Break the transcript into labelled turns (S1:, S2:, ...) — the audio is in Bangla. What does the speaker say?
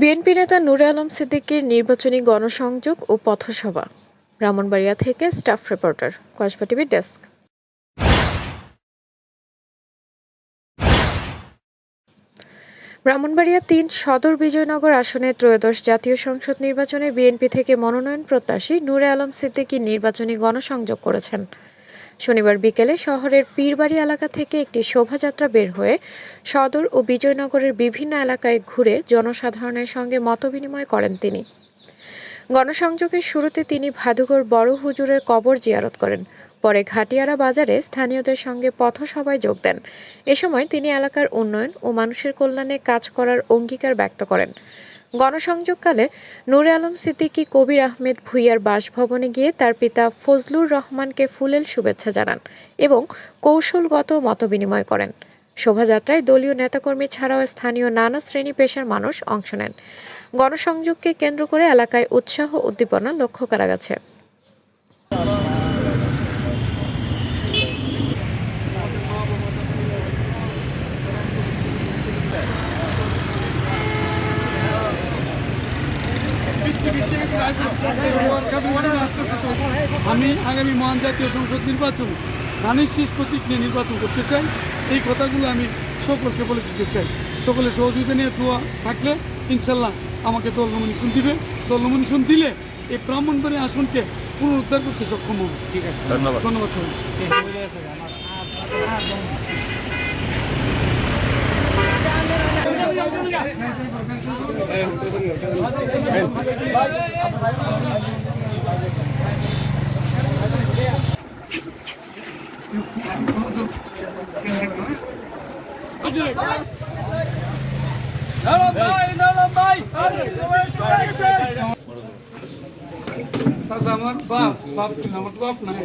S1: বিএনপি নেতা নূরে আলম সিদ্দিকীর নির্বাচনী গণসংযোগ ও পথসভা। ব্রাহ্মণবাড়িয়া থেকে স্টাফ রিপোর্টার, কসবা টিভির ডেস্ক। ব্রাহ্মণবাড়িয়া তিন সদর বিজয়নগর আসনে ত্রয়োদশ জাতীয় সংসদ নির্বাচনে বিএনপি থেকে মনোনয়ন প্রত্যাশী নূরে আলম সিদ্দিকী নির্বাচনী গণসংযোগ করেছেন। শনিবার বিকেলে শহরের পীরবাড়ি এলাকা থেকে একটি শোভাযাত্রা বের হয়ে সদর ও বিজয়নগরের বিভিন্ন এলাকায় ঘুরে জনসাধারণের সঙ্গে মতবিনিময় করেন তিনি। গণসংযোগের শুরুতে তিনি ভাদুঘর বড় হুজুরের কবর জিয়ারত করেন। পরে ঘাটিয়ারা বাজারে স্থানীয়দের সঙ্গে পথসভায় যোগ দেন। এ সময় তিনি এলাকার উন্নয়ন ও মানুষের কল্যাণে কাজ করার অঙ্গীকার ব্যক্ত করেন। গণসংযোগকালে নূরে আলম সিদ্দিকী, কবির আহমেদ ভুইয়ার বাসভবনে গিয়ে তার পিতা ফজলুর রহমানকে ফুলেল শুভেচ্ছা জানান এবং কৌশলগত মতবিনিময় করেন। শোভাযাত্রায় দলীয় নেতাকর্মী ছাড়াও স্থানীয় নানা শ্রেণি পেশার মানুষ অংশ নেন। গণসংযোগকে কেন্দ্র করে এলাকায় উৎসাহ উদ্দীপনা লক্ষ্য করা গেছে।
S2: আমি আগামী মহান জাতীয় সংসদ নির্বাচন ধানের শীষ প্রতীক নিয়ে নির্বাচন করতে চাই এই কথাগুলো আমি সকলকে বলে দিতে চাই সকলের সহযোগিতা নিয়ে দোয়া থাকলে ইনশাল্লাহ আমাকে দল নমিনেশন দিবে দল নমিনেশন দিলে এই ব্রাহ্মণবাড়ি আসনকে পুনরুদ্ধার করতে সক্ষম হবে ঠিক আছে ধন্যবাদ ধন্যবাদ আমার বাপ বাপ ছিল আমার বাপ নাই